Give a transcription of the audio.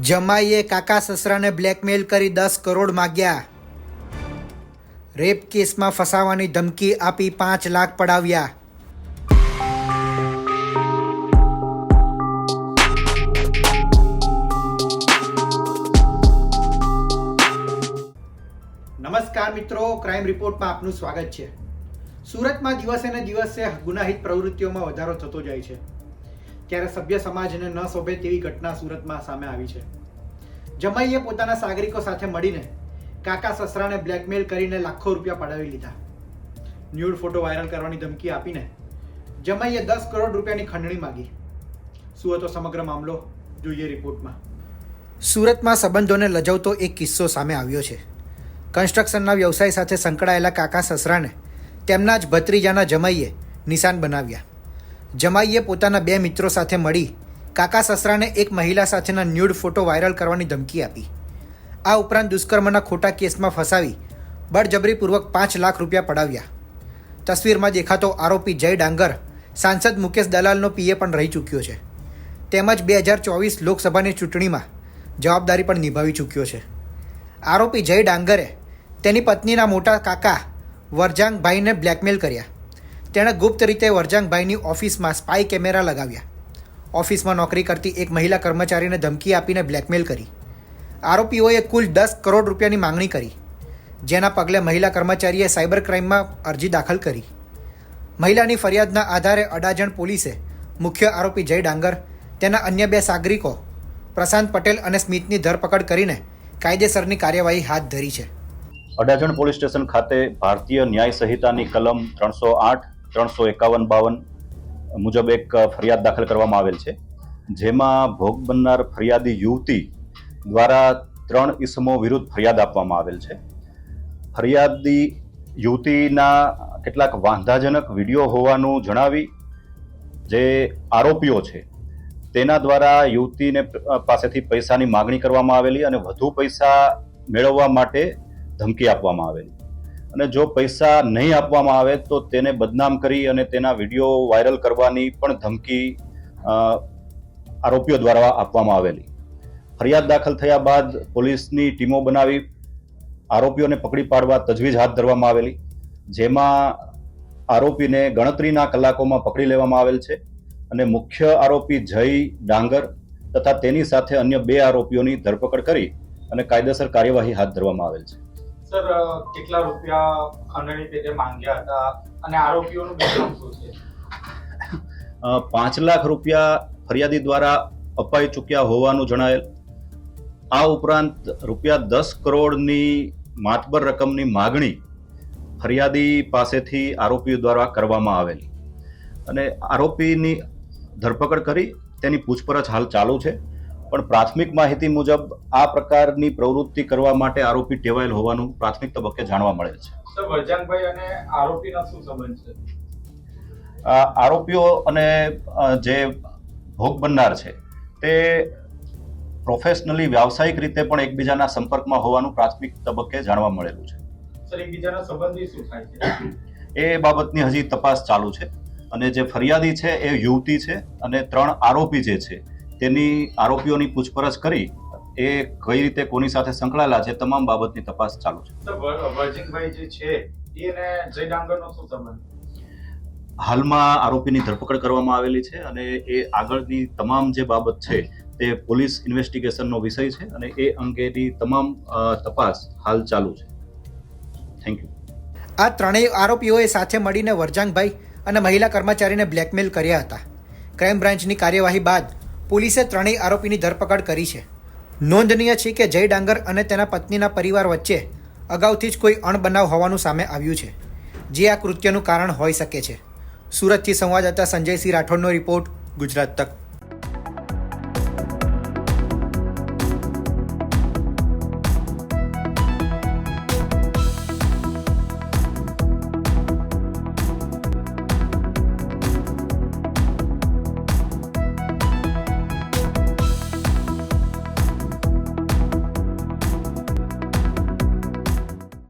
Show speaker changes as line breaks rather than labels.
જમાઈએ કાકા સસરાને બ્લેકમેલ કરી દસ કરોડ માગ્યા. રેપ કેસમાં ફસાવાની ધમકી આપી પાંચ લાખ પડાવ્યા. નમસ્કાર મિત્રો ક્રાઇમ રિપોર્ટમાં આપનું સ્વાગત છે. સુરતમાં દિવસે ને દિવસે ગુનાહિત પ્રવૃત્તિઓમાં વધારો થતો જાય છે. ત્યારે સભ્ય સમાજને ન શોભે તેવી ઘટના સુરતમાં સામે આવી છે. જમાઈએ પોતાના સાગરિકો સાથે મળીને કાકા સસરાને બ્લેકમેલ કરીને લાખો રૂપિયા પડાવી લીધા. ન્યૂડ ફોટો વાયરલ કરવાની ધમકી આપીને જમાઈએ દસ કરોડ રૂપિયાની ખંડણી માગી. શું હતો સમગ્ર મામલો? જોઈએ રિપોર્ટમાં. સુરતમાં સંબંધોને લજવતો એક કિસ્સો સામે આવ્યો છે. કન્સ્ટ્રક્શનના વ્યવસાય સાથે સંકળાયેલા કાકા સસરાને તેમના જ ભત્રીજાના જમાઈએ નિશાન બનાવ્યા. જમાઈએ પોતાના બે મિત્રો સાથે મળી કાકા સસરાને એક મહિલા સાથેના ન્યૂડ ફોટો વાયરલ કરવાની ધમકી આપી. આ ઉપરાંત દુષ્કર્મના ખોટા કેસમાં ફસાવી, બળજબરીપૂર્વક પાંચ લાખ રૂપિયા પડાવ્યા. તસવીરમાં દેખાતો આરોપી જય ડાંગર, સાંસદ મુકેશ દલાલનો પીએ પણ રહી ચૂક્યો છે. તેમજ બે હજાર ચોવીસ લોકસભાની ચૂંટણીમાં જવાબદારી પણ નિભાવી ચૂક્યો છે. આરોપી જય ડાંગરે તેની પત્નીના મોટા કાકા વરજાંગભાઈને બ્લેકમેલ કર્યા. તેણે ગુપ્ત રીતે વરજાંગભાઈની ઓફિસમાં સ્પાય કેમેરા લગાવ્યા. ઓફિસમાં નોકરી કરતી એક મહિલા કર્મચારીને ધમકી આપીને બ્લેકમેલ કરી. આરોપીઓએ કુલ દસ કરોડ રૂપિયાની માંગણી કરી, જેના પગલે મહિલા કર્મચારીએ સાયબર ક્રાઇમમાં અરજી દાખલ કરી. મહિલાની ફરિયાદના આધારે અડાજણ પોલીસે મુખ્ય આરોપી જય ડાંગર, તેના અન્ય બે સાગરિકો, પ્રશાંત પટેલ અને સ્મિતની ધરપકડ કરીને કાયદેસરની કાર્યવાહી હાથ ધરી છે.
અડાજણ પોલીસ સ્ટેશન ખાતે ભારતીય ન્યાય સંહિતાની કલમ ત્રણસો આઠ ત્રણસો એકાવન બાવન મુજબ એક ફરિયાદ દાખલ કરવામાં આવેલ છે. જેમાં ભોગ બનનાર ફરિયાદી યુવતી દ્વારા ત્રણ ઇસમો વિરુદ્ધ ફરિયાદ આપવામાં આવેલ છે. ફરિયાદી યુવતીના કેટલાક વાંધાજનક વીડિયો હોવાનું જણાવી જે આરોપીઓ છે, તેના દ્વારા યુવતીને પાસેથી પૈસાની માગણી કરવામાં આવેલી અને વધુ પૈસા મેળવવા માટે ધમકી આપવામાં આવેલી. અને જો પૈસા નહીં આપવામાં આવે તો તેને બદનામ કરી અને તેના વીડિયો વાયરલ કરવાની પણ ધમકી આરોપીઓ દ્વારા આપવામાં આવેલી. ફરિયાદ દાખલ થયા બાદ પોલીસની ટીમો બનાવી આરોપીઓને પકડી પાડવા તજવીજ હાથ ધરવામાં આવેલી, જેમાં આરોપીને ગણતરીના કલાકોમાં પકડી લેવામાં આવેલ છે અને મુખ્ય આરોપી જય ડાંગર તથા તેની સાથે અન્ય બે આરોપીઓની ધરપકડ કરી અને કાયદેસર કાર્યવાહી હાથ ધરવામાં આવેલ છે.
સર કેટલા રૂપિયા ખંડણી પેટે માંગ્યા હતા અને આરોપીઓનું બેકગ્રાઉન્ડ શું છે?
પાંચ લાખ રૂપિયા ફરિયાદી દ્વારા અપાઈ ચૂક્યા હોવાનું જણાયેલ. આ ઉપરાંત રૂપિયા દસ કરોડની માતબર રકમની માગણી ફરિયાદી પાસેથી આરોપીઓ દ્વારા કરવામાં આવેલી. અને આરોપીની ધરપકડ કરી, તેની પૂછપરછ હાલ ચાલુ છે. પણ પ્રાથમિક માહિતી મુજબ આ પ્રકારની પ્રવૃત્તિ કરવા માટે આરોપી ટેવાયેલ હોવાનું પ્રાથમિક તબક્કે જાણવા મળે છે.
સર અને આરોપીના શું સંબંધ છે?
આ આરોપીઓ અને જે ભોગ બનનાર છે તે પ્રોફેશનલી વ્યાવસાયિક રીતે પણ એકબીજાના સંપર્કમાં હોવાનું પ્રાથમિક તબક્કે જાણવા મળેલું છે? એ બાબતની હજી તપાસ ચાલુ છે અને જે ફરિયાદી છે એ યુવતી છે અને ત્રણ આરોપી જે છે તેની આરોપીઓની પૂછપરછ કરી એ કઈ રીતે કોની સાથે સંકળાયેલા છે તમામ બાબતની તપાસ ચાલુ છે. હાલમાં આરોપીની ધરપકડ કરવામાં આવેલી છે અને એ આગળની તમામ જે બાબત છે તે પોલીસ ઇન્વેસ્ટિગેશનનો વિષય છે અને એ અંગેની તમામ તપાસ હાલ ચાલુ છે. થેન્ક યુ
આ ત્રણેય આરોપીઓએ સાથે મળીને વરજાંગભાઈ અને મહિલા કર્મચારીને બ્લેકમેલ કર્યા હતા. ક્રાઇમ બ્રાન્ચની કાર્યવાહી બાદ પોલીસે ત્રણેય આરોપીની ધરપકડ કરી છે. નોંધનીય છે કે જય ડાંગર અને તેના પત્નીના પરિવાર વચ્ચે અગાઉથી જ કોઈ અણબનાવ હોવાનું સામે આવ્યું છે, જે આ કૃત્યનું કારણ હોઈ શકે છે. સુરતથી સંવાદદાતા સંજયસિંહ રાઠોડનો રિપોર્ટ ગુજરાત તક.